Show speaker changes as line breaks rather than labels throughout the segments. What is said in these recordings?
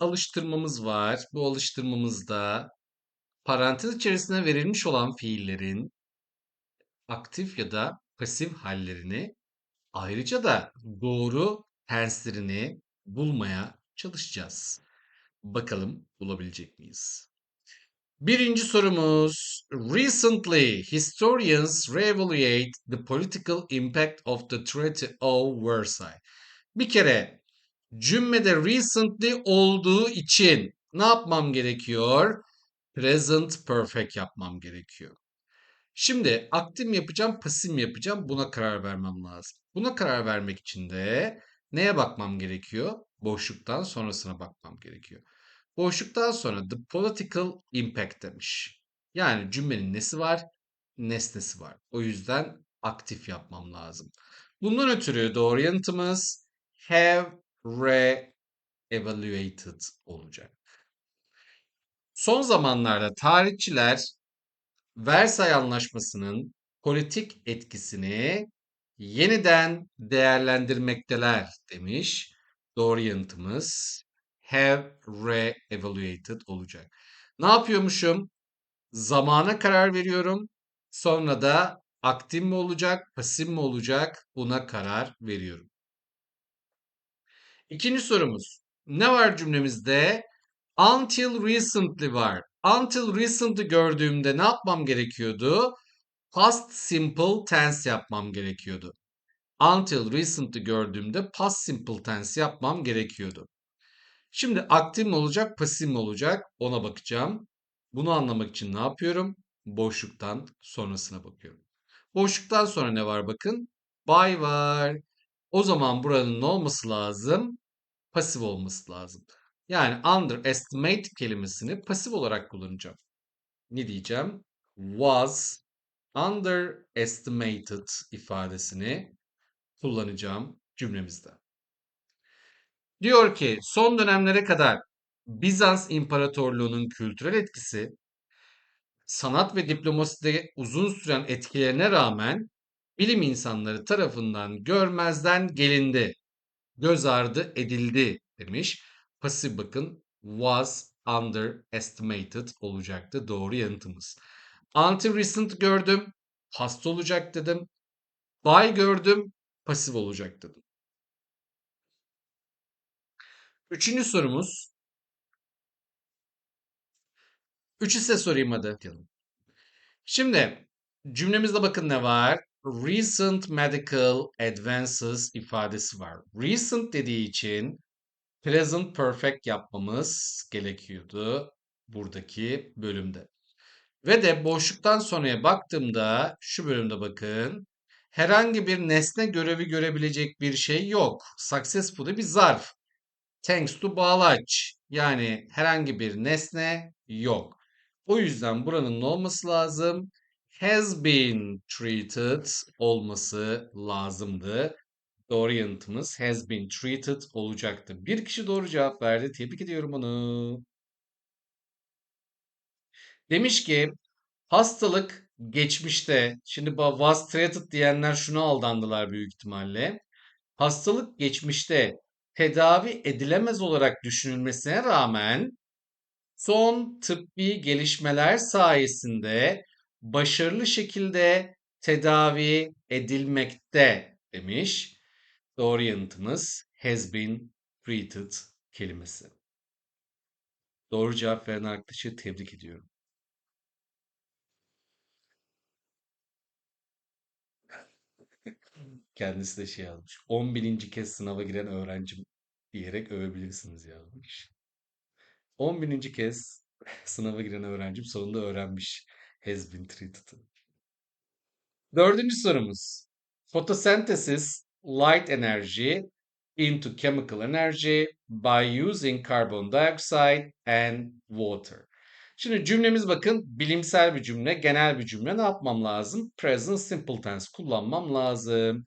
alıştırmamız var. Bu alıştırmamızda parantez içerisine verilmiş olan fiillerin aktif ya da pasif hallerini ayrıca da doğru tenslerini bulmaya çalışacağız. Bakalım bulabilecek miyiz? Birinci sorumuz. Recently, historians reevaluate the political impact of the Treaty of Versailles. Bir kere cümlede recently olduğu için ne yapmam gerekiyor? Present perfect yapmam gerekiyor. Şimdi aktif mi yapacağım, pasif mi yapacağım? Buna karar vermem lazım. Buna karar vermek için de neye bakmam gerekiyor? Boşluktan sonrasına bakmam gerekiyor. Boşluktan sonra the political impact demiş. Yani cümlenin nesi var? Nesnesi var. O yüzden aktif yapmam lazım. Bundan ötürü doğru yanıtımız have re-evaluated olacak. Son zamanlarda tarihçiler Versay Anlaşması'nın politik etkisini yeniden değerlendirmekteler demiş. Doğru yanıtımız have re-evaluated olacak. Ne yapıyormuşum? Zamana karar veriyorum. Sonra da aktif mi olacak, pasif mi olacak buna karar veriyorum. İkinci sorumuz. Ne var cümlemizde? Until recently var. Until recently gördüğümde ne yapmam gerekiyordu? Past simple tense yapmam gerekiyordu. Until recently gördüğümde past simple tense yapmam gerekiyordu. Şimdi aktif mi olacak, pasif mi olacak ona bakacağım. Bunu anlamak için ne yapıyorum? Boşluktan sonrasına bakıyorum. Boşluktan sonra ne var bakın? By var. O zaman buranın ne olması lazım? Pasif olması lazım. Yani underestimate kelimesini pasif olarak kullanacağım. Ne diyeceğim? Was underestimated ifadesini kullanacağım cümlemizde. Diyor ki son dönemlere kadar Bizans İmparatorluğu'nun kültürel etkisi sanat ve diplomaside uzun süren etkilerine rağmen bilim insanları tarafından görmezden gelindi, göz ardı edildi demiş. Pasif bakın was underestimated olacaktı doğru yanıtımız. Until recent gördüm, hasta olacak dedim. By gördüm, pasif olacak dedim. Üçüncü sorumuz. Üçü size sorayım hadi. Şimdi cümlemizde bakın ne var? Recent medical advances ifadesi var. Recent dediği için present perfect yapmamız gerekiyordu buradaki bölümde. Ve de boşluktan sonraya baktığımda şu bölümde bakın herhangi bir nesne görevi görebilecek bir şey yok. Successful'ı bir zarf. Thanks to bağlaç. Yani herhangi bir nesne yok. O yüzden buranın ne olması lazım? Has been treated olması lazımdı. Doğru yanıtımız has been treated olacaktı. Bir kişi doğru cevap verdi. Tebrik ediyorum onu. Demiş ki hastalık geçmişte. Şimdi was treated diyenler şunu aldandılar büyük ihtimalle. Hastalık geçmişte tedavi edilemez olarak düşünülmesine rağmen son tıbbi gelişmeler sayesinde başarılı şekilde tedavi edilmekte demiş. Doğru yanıtımız has been treated kelimesi. Doğru cevap veren arkadaşı tebrik ediyorum. Kendisi de şey yazmış. 10 bininci kez sınava giren öğrencim diyerek övebilirsiniz yazmış. 10 bininci kez sınava giren öğrencim sonunda öğrenmiş has been treated. Dördüncü sorumuz. Photosynthesis light energy into chemical energy by using carbon dioxide and water. Şimdi cümlemiz bakın bilimsel bir cümle, genel bir cümle. Ne yapmam lazım? Present simple tense kullanmam lazım.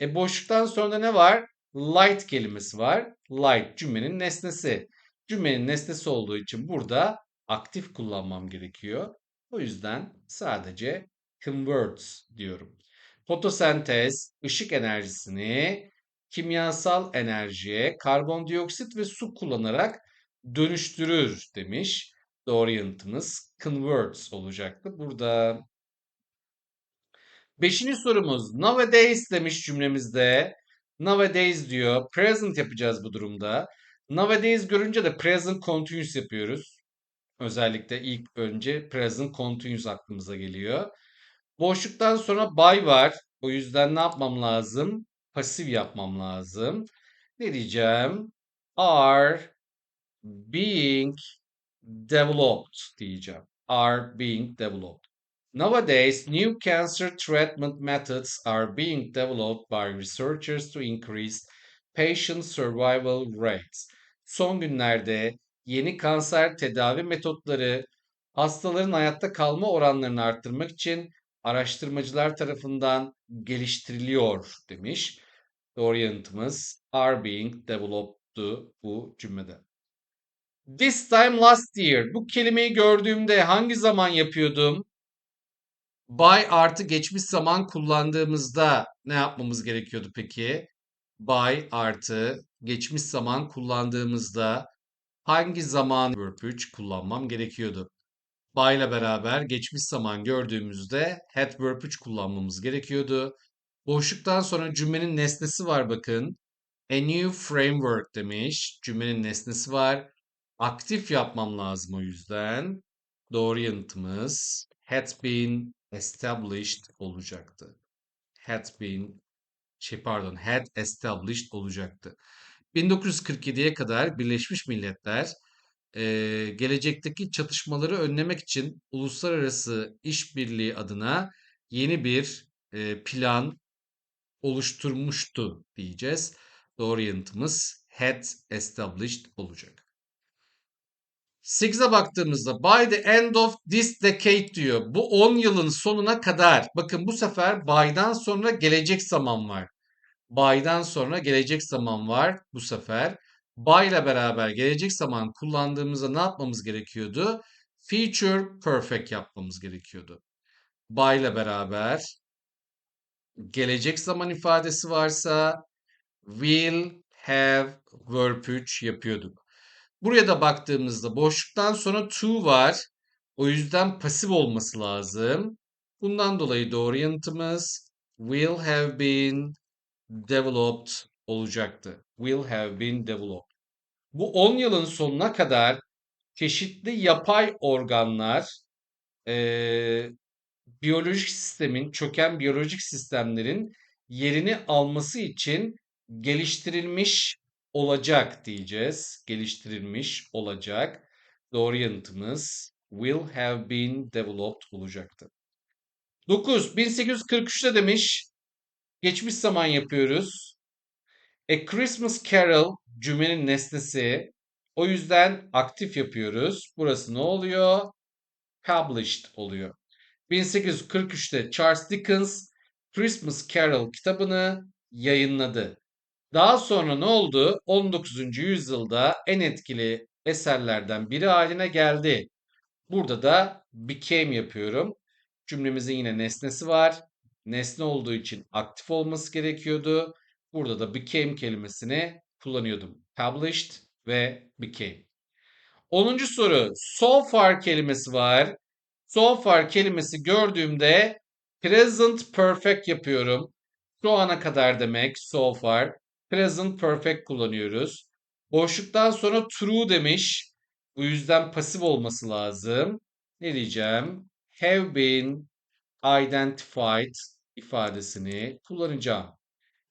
E boşluktan sonra ne var? Light kelimesi var. Light cümlenin nesnesi. Cümlenin nesnesi olduğu için burada aktif kullanmam gerekiyor. O yüzden sadece converts diyorum. Fotosentez ışık enerjisini kimyasal enerjiye karbondioksit ve su kullanarak dönüştürür demiş. Doğru yanıtımız converts olacaktı. Burada beşinci sorumuz nowadays demiş cümlemizde. Nowadays diyor. Present yapacağız bu durumda. Nowadays görünce de present continuous yapıyoruz. Özellikle ilk önce present continuous aklımıza geliyor. Boşluktan sonra by var. O yüzden ne yapmam lazım? Pasif yapmam lazım. Ne diyeceğim? Are being developed diyeceğim. Are being developed. Nowadays, new cancer treatment methods are being developed by researchers to increase patient survival rates. Son günlerde yeni kanser tedavi metotları hastaların hayatta kalma oranlarını arttırmak için araştırmacılar tarafından geliştiriliyor demiş. Doğru yanıtımız are being developed'du bu cümlede. This time last year. Bu kelimeyi gördüğümde hangi zaman yapıyordum? By artı geçmiş zaman kullandığımızda ne yapmamız gerekiyordu peki? By artı geçmiş zaman kullandığımızda hangi zaman verb 3 kullanmam gerekiyordu? By ile beraber geçmiş zaman gördüğümüzde had verb 3 kullanmamız gerekiyordu. Boşluktan sonra cümlenin nesnesi var bakın. A new framework demiş. Cümlenin nesnesi var. Aktif yapmam lazım o yüzden. Doğru yanıtımız had been established olacaktı. Had been şey pardon had established olacaktı. 1947'ye kadar Birleşmiş Milletler e, gelecekteki çatışmaları önlemek için uluslararası işbirliği adına yeni bir e, plan oluşturmuştu diyeceğiz. Doğru yanıtımız had established olacak. 8'e baktığımızda by the end of this decade diyor. Bu 10 yılın sonuna kadar. Bakın bu sefer by'dan sonra gelecek zaman var. By'dan sonra gelecek zaman var bu sefer. By ile beraber gelecek zaman kullandığımızda ne yapmamız gerekiyordu? Future perfect yapmamız gerekiyordu. By ile beraber gelecek zaman ifadesi varsa will, have, verb 3 yapıyorduk. Buraya da baktığımızda boşluktan sonra to var. O yüzden pasif olması lazım. Bundan dolayı doğru yanıtımız will have been developed olacaktı. Will have been developed. Bu 10 yılın sonuna kadar çeşitli yapay organlar e, biyolojik sistemin, çöken biyolojik sistemlerin yerini alması için geliştirilmiş olacak diyeceğiz. Geliştirilmiş olacak. Doğru yanıtımız will have been developed olacaktı. 9. 1843'te demiş. Geçmiş zaman yapıyoruz. A Christmas Carol cümlenin nesnesi. O yüzden aktif yapıyoruz. Burası ne oluyor? Published oluyor. 1843'te Charles Dickens Christmas Carol kitabını yayınladı. Daha sonra ne oldu? 19. yüzyılda en etkili eserlerden biri haline geldi. Burada da became yapıyorum. Cümlemizin yine nesnesi var. Nesne olduğu için aktif olması gerekiyordu. Burada da became kelimesini kullanıyordum. Published ve became. 10. soru. So far kelimesi var. So far kelimesi gördüğümde present perfect yapıyorum. Şu ana kadar demek so far. Present perfect kullanıyoruz. Boşluktan sonra true demiş. Bu yüzden pasif olması lazım. Ne diyeceğim? Have been identified ifadesini kullanacağım.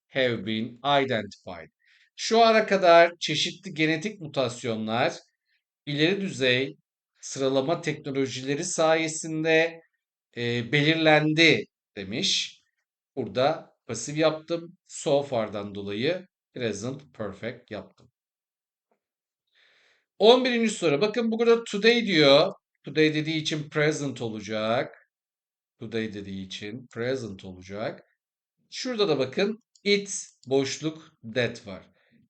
Have been identified. Şu ana kadar çeşitli genetik mutasyonlar ileri düzey sıralama teknolojileri sayesinde e, belirlendi demiş. Burada pasif yaptım. So far'dan dolayı present perfect yaptım. 11. soru. Bakın burada today diyor. Today dediği için present olacak. Today dediği için present olacak. Şurada da bakın it boşluk that var.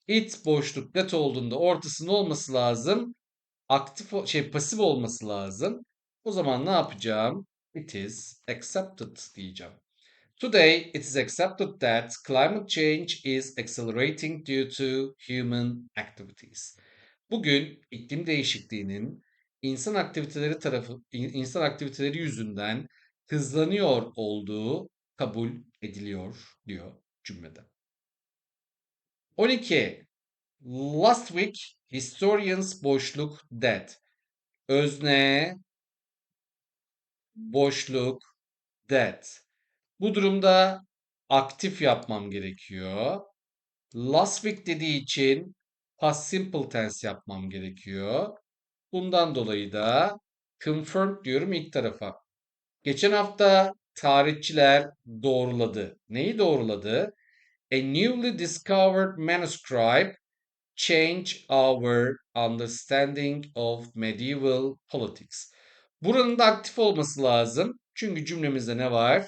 It boşluk that olduğunda ortasında olması lazım. Aktif şey pasif olması lazım. O zaman ne yapacağım? It is accepted diyeceğim. Today it is accepted that climate change is accelerating due to human activities. Bugün iklim değişikliğinin insan aktiviteleri tarafı in- insan aktiviteleri yüzünden hızlanıyor olduğu kabul ediliyor diyor cümlede. 12. Last week historians boşluk that. Özne boşluk that. Bu durumda aktif yapmam gerekiyor. Last week dediği için past simple tense yapmam gerekiyor. Bundan dolayı da confirmed diyorum ilk tarafa. Geçen hafta tarihçiler doğruladı. Neyi doğruladı? A newly discovered manuscript change our understanding of medieval politics. Buranın da aktif olması lazım. Çünkü cümlemizde ne var?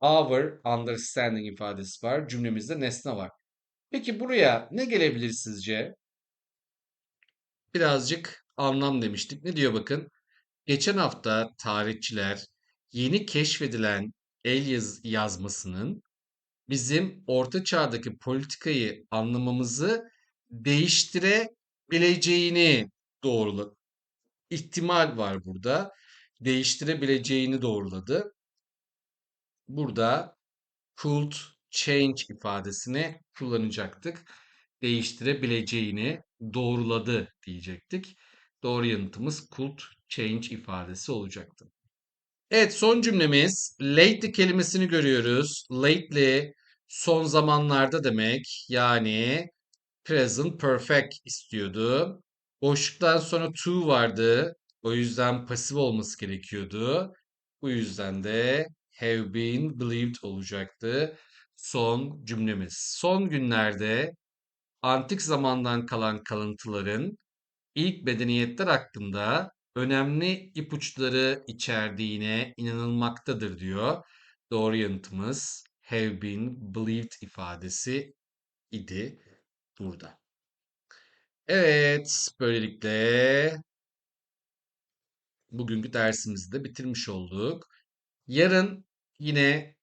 Our understanding ifadesi var. Cümlemizde nesne var. Peki buraya ne gelebilir sizce? Birazcık anlam demiştik. Ne diyor bakın? Geçen hafta tarihçiler yeni keşfedilen el yaz yazmasının bizim orta çağdaki politikayı anlamamızı değiştirebileceğini doğruladı. İhtimal var burada. Değiştirebileceğini doğruladı. Burada could change ifadesini kullanacaktık. Değiştirebileceğini doğruladı diyecektik. Doğru yanıtımız could change ifadesi olacaktı. Evet son cümlemiz lately kelimesini görüyoruz. Lately son zamanlarda demek. Yani present perfect istiyordu. Boşluktan sonra to vardı. O yüzden pasif olması gerekiyordu. Bu yüzden de have been believed olacaktı. Son cümlemiz. Son günlerde antik zamandan kalan kalıntıların ilk medeniyetler hakkında önemli ipuçları içerdiğine inanılmaktadır diyor. Doğru yanıtımız have been believed ifadesi idi burada. Evet, böylelikle bugünkü dersimizi de bitirmiş olduk. Yarın yine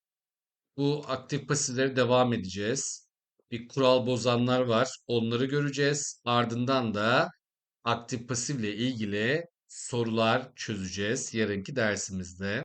bu aktif pasifleri devam edeceğiz. Bir kural bozanlar var. Onları göreceğiz. Ardından da aktif pasifle ilgili sorular çözeceğiz yarınki dersimizde.